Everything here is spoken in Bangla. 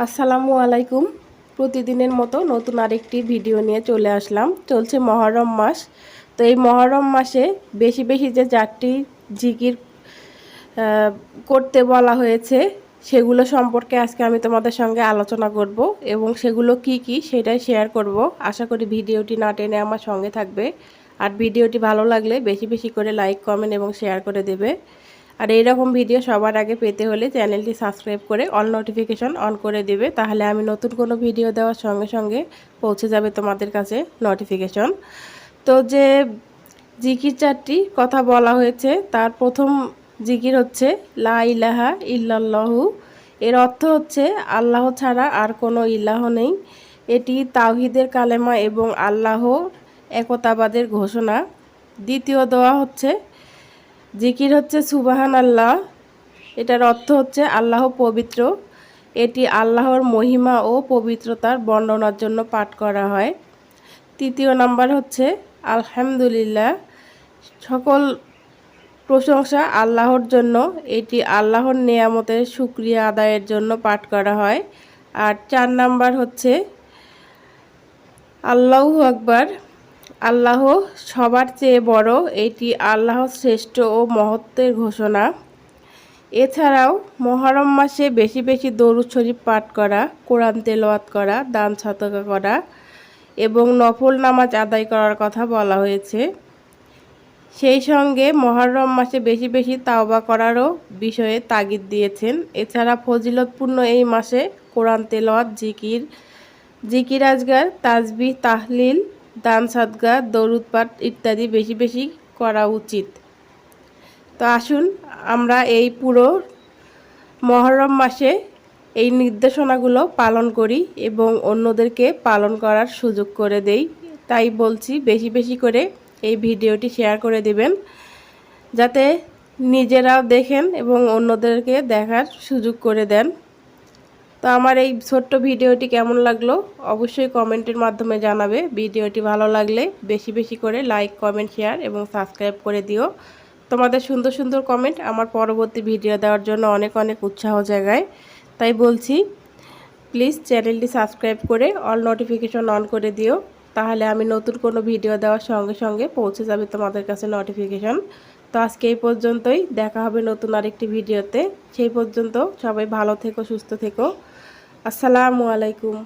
আসসালামু আলাইকুম। প্রতিদিনের মতো নতুন আরেকটি ভিডিও নিয়ে চলে আসলাম। চলছে মহরম মাস। তো এই মহরম মাসে বেশি বেশি যে চারটি জিকির করতে বলা হয়েছে, সেগুলো সম্পর্কে আজকে আমি তোমাদের সঙ্গে আলোচনা করব এবং সেগুলো কি কি সেটাই শেয়ার করব। আশা করি ভিডিওটি না টেনে আমার সঙ্গে থাকবে। আর ভিডিওটি ভালো লাগলে বেশি বেশি করে লাইক কমেন্ট এবং শেয়ার করে দেবে। আর এইরকম ভিডিও সবার আগে পেতে হলে চ্যানেলটি সাবস্ক্রাইব করে অল নোটিফিকেশন অন করে দেবে, তাহলে আমি নতুন কোনো ভিডিও দেওয়ার সঙ্গে সঙ্গে পৌঁছে যাবে তোমাদের কাছে নোটিফিকেশন তো যে জিকির চারটি কথা বলা হয়েছে, তার প্রথম জিকির হচ্ছে, লা ইলাহা ইল্লাল্লাহু এর অর্থ হচ্ছে, আল্লাহ ছাড়া আর কোনো ইলাহ নেই। এটি তাওহিদের কালেমা এবং আল্লাহ একতাবাদের ঘোষণা। দ্বিতীয় দোয়া হচ্ছে জিকির হচ্ছে সুবাহান আল্লাহ এটার অর্থ হচ্ছে আল্লাহ পবিত্র। এটি আল্লাহর মহিমা ও পবিত্রতার বর্ণনার জন্য পাঠ করা হয়। তৃতীয় নাম্বার হচ্ছে আলহামদুলিল্লাহ। সকল প্রশংসা আল্লাহর জন্য। এটি আল্লাহর নেয়ামতের সুক্রিয়া আদায়ের জন্য পাঠ করা হয়। আর চার নাম্বার হচ্ছে আল্লাহু আকবার। আল্লাহ সবার চেয়ে বড়, এটি আল্লাহ শ্রেষ্ঠ ও মহত্বের ঘোষণা। এছাড়াও, মহরম মাসে বেশি বেশি দরুদ শরীফ পাঠ করা, কোরআন তেলাওয়াত করা, দান ছাতকা করা এবং নফল নামাজ আদায় করার কথা বলা হয়েছে। সেই সঙ্গে মহরম মাসে বেশি বেশি তাওবা করারও বিষয়ে তাগিদ দিয়েছেন। এছাড়া ফজিলতপূর্ণ এই মাসে কোরআন তেলাওয়াত, জিকির জিকির আজগার তাজবি তাহলিল দান, সাদগা দৌড় পাঠ ইত্যাদি বেশি বেশি করা উচিত। তো আসুন, আমরা এই পুরো মহরম মাসে এই নির্দেশনাগুলো পালন করি এবং অন্যদেরকে পালন করার সুযোগ করে দেই। তাই বলছি, বেশি বেশি করে এই ভিডিওটি শেয়ার করে দিবেন, যাতে নিজেরাও দেখেন এবং অন্যদেরকে দেখার সুযোগ করে দেন। তো আমার এই ছোট্ট ভিডিওটি কেমন লাগল অবশ্যই কমেন্টের মাধ্যমে জানাবে। ভিডিওটি ভালো লাগলে বেশি বেশি করে লাইক কমেন্ট শেয়ার এবং সাবস্ক্রাইব করে দিও। তোমাদের সুন্দর সুন্দর কমেন্ট আমার পরবর্তী ভিডিও দেওয়ার জন্য অনেক অনেক উৎসাহ জায়গায় তাই বলছি প্লিজ চ্যানেলটি সাবস্ক্রাইব করে অল নোটিফিকেশন অন করে দিও। তাহলে আমি নতুন কোনো ভিডিও দেওয়ার সঙ্গে সঙ্গে পৌঁছে যাবে তোমাদের কাছে নোটিফিকেশন তো আজকে এই পর্যন্তই, দেখা হবে নতুন আরেকটি ভিডিওতে। সেই পর্যন্ত সবাই ভালো থেকো, সুস্থ থেকো। আসসালামু আলাইকুম।